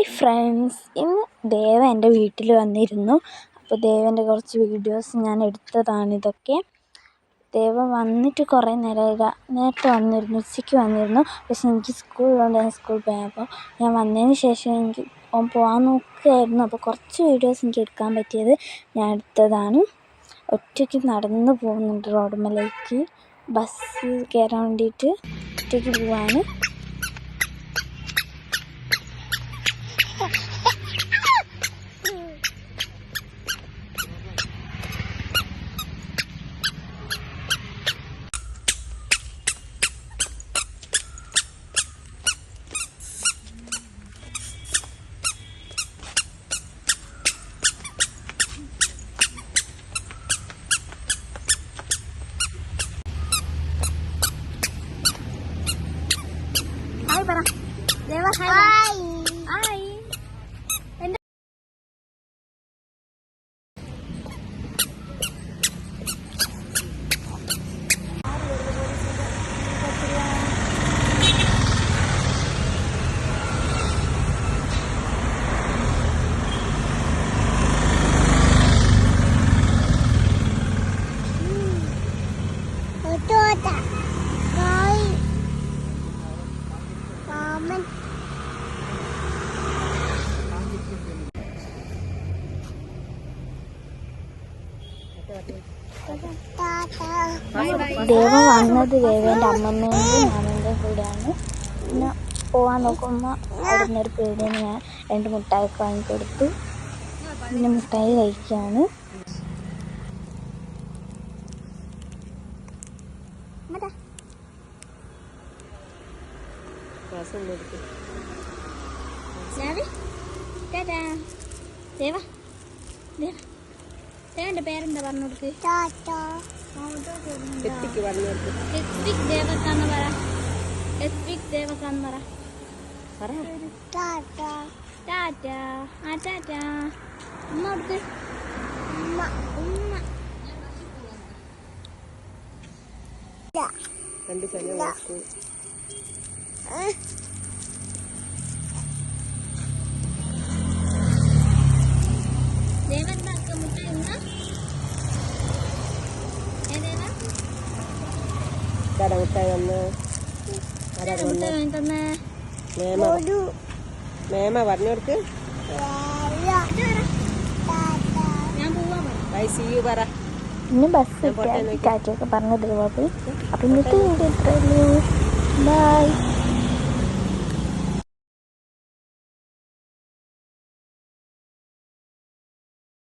Hi friends ഇന്ന് ദേവ എന്റെ വീട്ടിൽ വന്നിരുന്നു. അപ്പോൾ ദേവന്റെ കുറച്ച് വീഡിയോസ് ഞാൻ എടുത്തതാണ് ഇതൊക്കെ. ദേവ വന്നിട്ട് കുറേ നേരം നേരത്തെ വന്നിരുന്നു ഉച്ചയ്ക്ക് വന്നിരുന്നു. പക്ഷെ എനിക്ക് സ്കൂളിലുണ്ട് ഞാൻ സ്കൂളിൽ പോയപ്പോൾ ഞാൻ വന്നതിന് ശേഷം എനിക്ക് പോകാൻ നോക്കുകയായിരുന്നു. അപ്പോൾ കുറച്ച് വീഡിയോസ് എനിക്ക് എടുക്കാൻ പറ്റിയത് ഞാൻ എടുത്തതാണ്. ഒറ്റയ്ക്ക് നടന്ന് പോകുന്നുണ്ട് റോഡുമ്മലേക്ക് ബസ് കയറാൻ വേണ്ടിയിട്ട് ഒറ്റയ്ക്ക് പോവാണ്. ഹായ് പറ ദേവ ഹായ് ഹായ് ദേവ വന്നത് ദേവേന്റെ അമ്മമ്മേന്റെ മാമന്റെ കൂടെയാണ്. പിന്നെ പോവാൻ നോക്കുമ്പോൾ അവിടെ നിന്നൊരു പേടിയാണ് ഞാൻ രണ്ട് മുട്ടായി വാങ്ങിക്കൊടുത്തു. പിന്നെ മുട്ടായി കഴിക്കുകയാണ് ദേവ ദേവ ദേവന്റെ പേരെന്താ പറഞ്ഞു കൊടുക്ക്? ദേവക്കാന്ന് പറ. ദേവക്കാന്ന് പറ. പറ. ടാറ്റ. ആ ടാറ്റ. ഉമ്മ കൊടുക്ക്. ഉമ്മ. Tandukannya waku. Dewan bak kemutai warna itu? Yang? Iya, iya. Bye see you bara. ഇന്ന് ബസ് ടാറ്റയൊക്കെ പറഞ്ഞു ദേവാ പോയി. അപ്പം ഇന്നത്തെ വീഡിയോ ബൈ